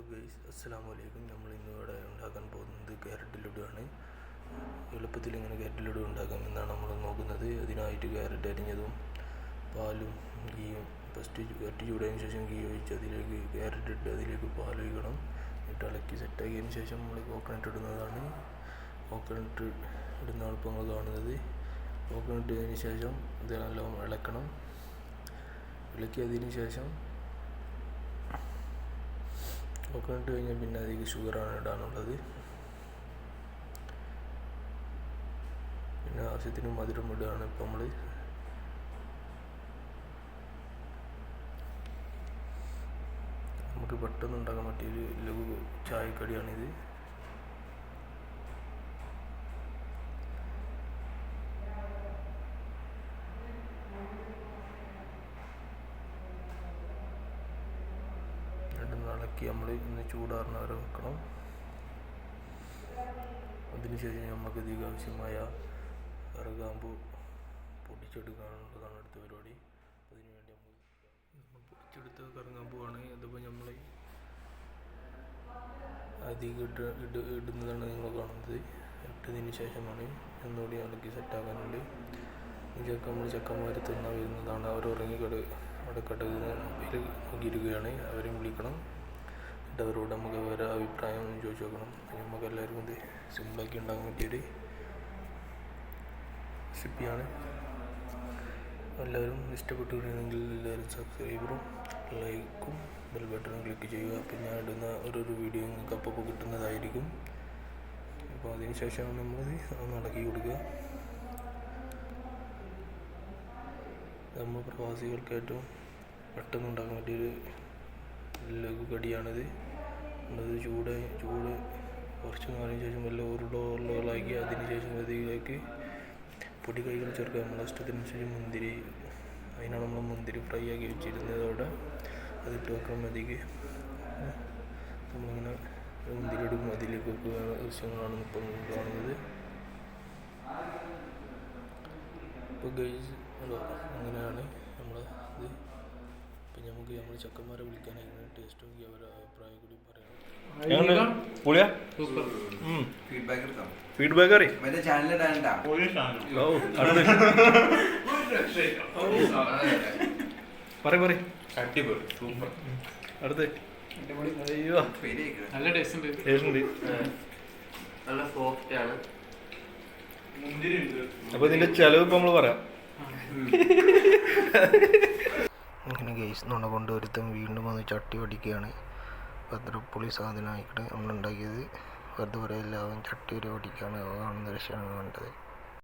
Hello guys അസ്സാം വലൈക്കും നമ്മൾ ഇന്നിവിടെ ഉണ്ടാക്കാൻ പോകുന്നത് ക്യാരറ്റ് ലഡുവാണ്. എളുപ്പത്തിൽ ഇങ്ങനെ ക്യാരറ്റ് ലഡു ഉണ്ടാക്കാം എന്നാണ് നമ്മൾ നോക്കുന്നത്. അതിനായിട്ട് ക്യാരറ്റ് അരിഞ്ഞതും പാലും ഗീയും ഫസ്റ്റ് ക്യാരറ്റ് ചൂടായതിനു ശേഷം ഗീ ഒഴിച്ച് അതിലേക്ക് ക്യാരറ്റ് ഇട്ട് അതിലേക്ക് പാൽ ഒഴിക്കണം. എന്നിട്ട് ഇളക്കി സെറ്റാക്കിയതിന് ശേഷം നമ്മൾ കോക്കനട്ട് ഇടുന്നതാണ്. കോക്കനട്ട് ഇടുന്നതാണ് ഇപ്പോൾ നമ്മൾ കാണുന്നത്. കോക്കനട്ട് ഇട്ടതിന് ശേഷം ഇതെല്ലാം ഇളക്കണം. ഇളക്കിയതിന് ശേഷം കോക്കനട്ട് കഴിഞ്ഞാൽ പിന്നെ അതിലേക്ക് ഷുഗറാണ് ഇടാനുള്ളത്. പിന്നെ ആവശ്യത്തിന് മധുരം ഇടുകയാണ് ഇപ്പം നമ്മൾ നമുക്ക് പെട്ടെന്ന് ഉണ്ടാക്കാൻ പറ്റിയൊരു ലഘു ചായക്കടിയാണിത്. ഇളക്കി നമ്മൾ ഇന്ന് ചൂടാറുന്ന വരെ വെക്കണം. അതിനുശേഷം നമുക്ക് ഇതിലേക്ക് ആവശ്യമായ കറുകാമ്പു പൊടിച്ചെടുക്കാനുള്ളതാണ് അടുത്ത പരിപാടി. അതിനുവേണ്ടി നമ്മൾ നമ്മൾ പൊടിച്ചെടുത്ത കറുകാമ്പുവാണ് അതിപ്പോൾ നമ്മൾ അധികം ഇട്ട് ഇട് ഇടുന്നതാണ് നിങ്ങൾ കാണുന്നത്. ഇട്ടതിന് ശേഷമാണ് ഒന്നുകൂടി ഇളക്കി സെറ്റാക്കാനുണ്ട് ഇതൊക്കെ നമ്മൾ ചെക്കന്മാർ തിന്നാൻ വരുന്നതാണ്. അവർ ഉറങ്ങിക്കട അവിടെ കടയിൽ നോക്കിയിരിക്കുകയാണ്. അവരെയും വിളിക്കണം. എന്നിട്ട് അവരോട് നമുക്ക് അവരുടെ അഭിപ്രായം ഒന്ന് ചോദിച്ചു നോക്കണം. നമുക്ക് എല്ലാവർക്കും ഇത് സിമ്പിളാക്കി ഉണ്ടാക്കാൻ പറ്റിയൊരു റെസിപ്പിയാണ് എല്ലാവരും ഇഷ്ടപ്പെട്ടു കഴിയുമെങ്കിൽ എല്ലാവരും സബ്സ്ക്രൈബറും ലൈക്കും ബെൽ ബട്ടണും ക്ലിക്ക് ചെയ്യുക. അപ്പം ഞാൻ ഇടുന്ന ഓരോരോ വീഡിയോ നിങ്ങൾക്ക് അപ്പോൾ കിട്ടുന്നതായിരിക്കും. അപ്പോൾ അതിന് ശേഷമാണ് നമ്മൾ ഒന്ന് ഇളക്കി കൊടുക്കുക. നമ്മൾ പ്രവാസികൾക്ക് ഏറ്റവും പെട്ടെന്ന് ഉണ്ടാക്കാൻ പറ്റിയൊരു ലഘു കടിയാണിത് അത് ചൂട് ചൂട്. കുറച്ച് നാളിന് ശേഷം വല്ല ഉരുളോ ഉരുളകളാക്കി അതിന് ശേഷം അതിലേക്ക് പൊടി കൈകൾ ചേർക്കുക. നമ്മളെ ശേഷം മുന്തിരി. അതിനാണ് നമ്മൾ മുന്തിരി ഫ്രൈ ആക്കി വെച്ചിരുന്നതോടെ അതിട്ട് വെക്കാൻ മതിക്ക്. നമ്മളിങ്ങനെ മുന്തിരി എടുക്കും അതിലേക്ക് വെക്കുക. ദൃശ്യങ്ങളാണ് ഇപ്പം കാണുന്നത്. ഇപ്പോൾ ഗൈസ് അങ്ങനെയാണ് നമ്മൾ ഇത് ഇപ്പം നമുക്ക് നമ്മൾ വിളിക്കാൻ എങ്ങനെ ടേസ്റ്റ് നോക്കി അവരുടെ അഭിപ്രായം കൂടി പറയാം ഫീഡ്ബാക്ക് അറിയാം? അടുത്ത്. അടിപൊളി സൂപ്പർ. അയ്യോ. നല്ല ടേസ്റ്റ് ഉണ്ട് ടേസ്റ്റ് ഉണ്ട്. നല്ല സോഫ്റ്റ് ആണ്. അപ്പൊ ഇതിന്റെ ചെലവ് ഇപ്പൊ നമ്മൾ പറയാം. ഇങ്ങനെ കേസ് നുണ കൊണ്ട് ഒരുത്തൻ വീണ്ടും വന്ന് ചട്ടി പഠിക്കുകയാണ് അത്ര സാധനമായിട്ട് നമ്മളുണ്ടാക്കിയത്. വെറുതെ പറയല്ല അവൻ ചട്ടി വരെ പഠിക്കുകയാണ് കാണുന്ന ദൃശ്യമാണ് കണ്ടത്